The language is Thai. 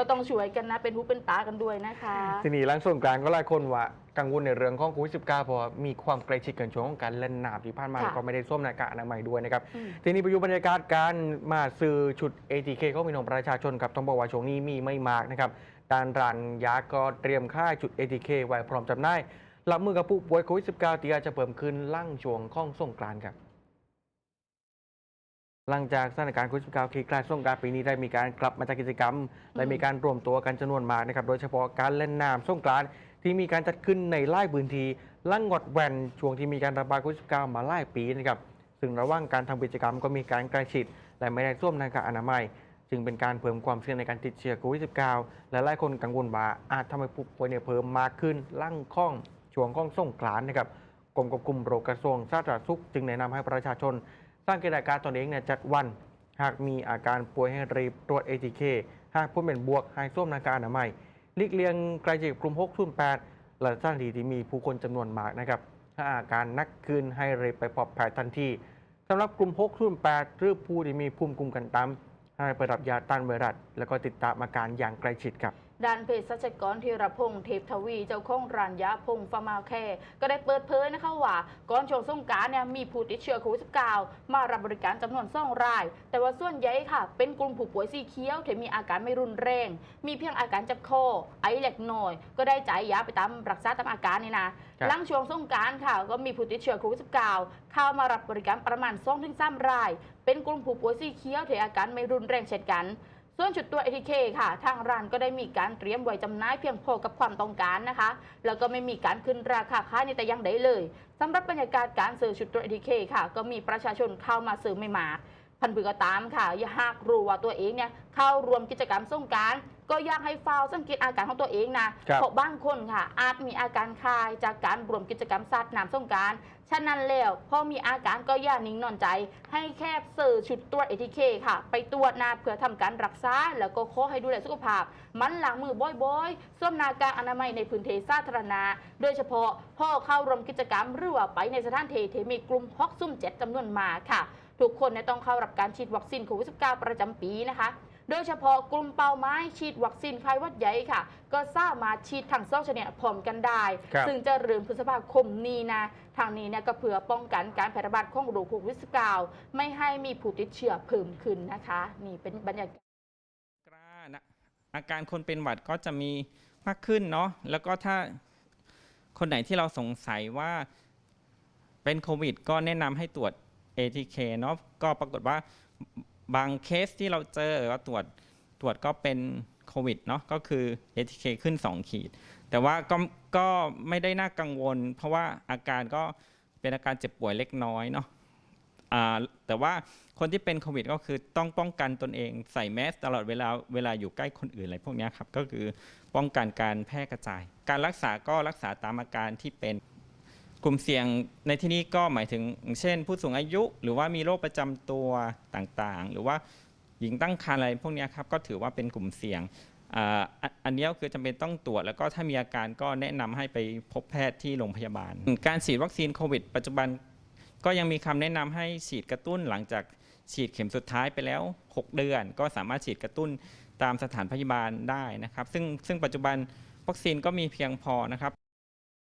ก็ต้องช่วยกันนะ เป็นหูเป็นตากันด้วยนะคะ ทีนี้หลังสงกรานต์ก็หลายคนว่ากังวลในเรื่องของโควิด19เพราะว่ามีความใกล้ชิดกันช่วงของการเล่นน้ำที่ผ่านมาค่ะแล้วก็ไม่ได้สวมหน้ากากอนามัยด้วยนะครับ อืม ทีนี้ไปดูบรรยากาศการมาซื้อชุด ATK ของพี่น้องประชาชนครับต้องบอกว่าช่วงนี้มีไม่มากนะครับด้านร้านยาก็เตรียมค่ายชุด ATK ไว้พร้อมจำหน่ายรับมือกับผู้ป่วยโควิด 19 ที่อาจจะเพิ่มขึ้นหลั่งช่วงข้องสงกรานต์ครับ หลังจากสถานการณ์โควิด 19 คลี่คลายสงกรานต์ปีนี้ได้มีการกลับมาจัดกิจกรรม และมีการรวมตัวกันจำนวนมากนะครับ โดยเฉพาะการเล่นน้ำสงกรานต์ที่มีการจัดขึ้นในไล่พื้นที่ลั่งงดแวนช่วงที่มีการระบาดโควิด 19 มาหลายปีนะครับ ซึ่งระหว่างการทำกิจกรรมก็มีการใกล้ชิด และไม่ได้สวมหน้ากากอนามัย จึงเป็นการเพิ่มความเสี่ยงในการติดเชื้อโควิด 19 และหลายคนกังวลว่าอาจทำให้ผู้ป่วยเนี่ยเพิ่มมากขึ้นลั่งข้องช่วงข้องสงกรานต์นะครับกรมควบคุมโรคกระทรวงสาธารณสุขจึงแนะนำให้ประชาชน สร้างกิจการตนเองเนี่ยจัดวัน หากมีอาการป่วยให้รีบตรวจ ATK หากผลเป็นบวกให้สวมนากากอนามัยลีกเลียงใกล้ชิดกลุ่ม6ทุ่น8และสถานทีที่มีผู้คนจำนวนมากนะครับ ถ้าอาการนักขึ้นให้รีบไปพบแพทย์ทันทีสำหรับกลุ่ม6ทุ่น8หรือผู้ที่มีภูมิคุ้มกันต่ำให้ไปรับยาต้านไวรัสแล้วก็ติดตามอาการอย่างใกล้ชิดครับ ด้านเภสัชกรธีรพงษ์เทพทวีเจ้าของร้านยาพงษ์ฟาร์มาแคร์ก็ได้เปิดเผยนะคะว่าก่อนช่วงสงกรารเนี่ยมีผู้ติดเชื้อโควิด 19 มารับบริการจำนวนสองราย แต่ว่าส่วนใหญ่ค่ะ เป็นกลุ่มผู้ป่วยสีเขียวที่มีอาการไม่รุนแรง มีเพียงอาการเจ็บคอไอเล็กน้อย ก็ได้จ่ายยาไปตามรักษาตามอาการนี่นะครับหลังช่วงสงกรารค่ะ ก็มีผู้ติดเชื้อโควิด 19 เข้ามารับบริการประมาณ2-3ราย เป็นกลุ่มผู้ป่วยสีเขียวที่อาการไม่รุนแรงเช่นกัน ส่วนชุดตัว ATK ค่ะ ทางร้านก็ได้มีการเตรียมไว้จำหน่ายเพียงพอกับความต้องการนะคะ แล้วก็ไม่มีการขึ้นราคาค่ายในแต่ยังใดเลยสำหรับบรรยากาศการซื้อชุดตัว ATK ค่ะ ก็มีประชาชนเข้ามาซื้อไม่มากพันผือก็ตามค่ะ อย่าหากรู้ว่าตัวเองเนี่ยเข้ารวมกิจกรรมส่งการ ก็อยากให้ฟาวสังเกตอาการของตัวเองนะครับเพราะบางคนค่ะ อาจมีอาการคลายจากการรวมกิจกรรมสาดน้ำสงกรารฉะนั้นแล้วพอมีอาการก็อย่านิ่งนอนใจ ให้แคบเสิร์ชุดตรวจ ATK ค่ะ ไปตรวจนาเพื่อทำการรักษาแล้วก็ขอให้ดูแลสุขภาพ มันล้างมือบ่อยๆสวมหน้ากากอนามัยในพื้นที่สาธารณะ โดยเฉพาะพ่อเข้าร่วมกิจกรรมหรือว่าไปในสถานที่ที่มีกลุ่มฮอกซุ่มเจ็ดจำนวนมากค่ะ ทุกคนเนี่ยต้องเข้ารับการฉีดวัคซีนโควิด -19 ประจำปีนะคะ โดยเฉพาะกลุ่มเป้าหมายฉีดวัคซีนไข้หวัดใหญ่ค่ะ ก็สามารถฉีดทั้งสองชนิดพร้อมกันได้ครับซึ่งจะเริ่มพฤษภาคมนี้นะ ทางนี้เนี่ยก็เพื่อป้องกันการแพร่ระบาดของโรคโควิด -19 ไม่ให้มีผู้ติดเชื้อเพิ่มขึ้นนะคะ นี่เป็นบรรยากาศกล้านะอาการคนเป็นหวัดก็จะมีมากขึ้นเนาะแล้วก็ถ้าคนไหนที่เราสงสัยว่าเป็นโควิด ก็แนะนำให้ตรวจ ATK เนาะก็ปรากฏว่า บางเคสที่เราเจอว่าตรวจตรวจก็เป็นโควิดเนาะก็คือ ATK ขึ้น 2 ขีด แต่ว่าก็ก็ไม่ได้น่ากังวล เพราะว่าอาการก็เป็นอาการเจ็บป่วยเล็กน้อยเนาะแต่ว่าคนที่เป็นโควิดก็คือต้องป้องกันตนเองใส่แมสตลอดเวลาเวลาอยู่ใกล้คนอื่นอะไรพวกนี้ครับ ก็คือป้องกันการแพร่กระจาย การรักษาก็รักษาตามอาการที่เป็น กลุ่มเสี่ยงในที่นี้ก็หมายถึง เช่น ผู้สูงอายุ หรือว่ามีโรคประจำตัวต่างๆ หรือว่าหญิงตั้งครรภ์อะไรพวกนี้ครับก็ถือว่าเป็นกลุ่มเสี่ยงอ,อันนี้ก็คือจำเป็นต้องตรวจ แล้วก็ถ้ามีอาการก็แนะนำให้ไปพบแพทย์ที่โรงพยาบาล การฉีดวัคซีนโควิด ปัจจุบันก็ยังมีคำแนะนำให้ฉีดกระตุ้นหลังจากฉีดเข็มสุดท้ายไปแล้ว 6 เดือน ก็สามารถฉีดกระตุ้นตามสถานพยาบาลได้นะครับ ซึ่งซึ่งปัจจุบันวัคซีนก็มีเพียงพอนะครับ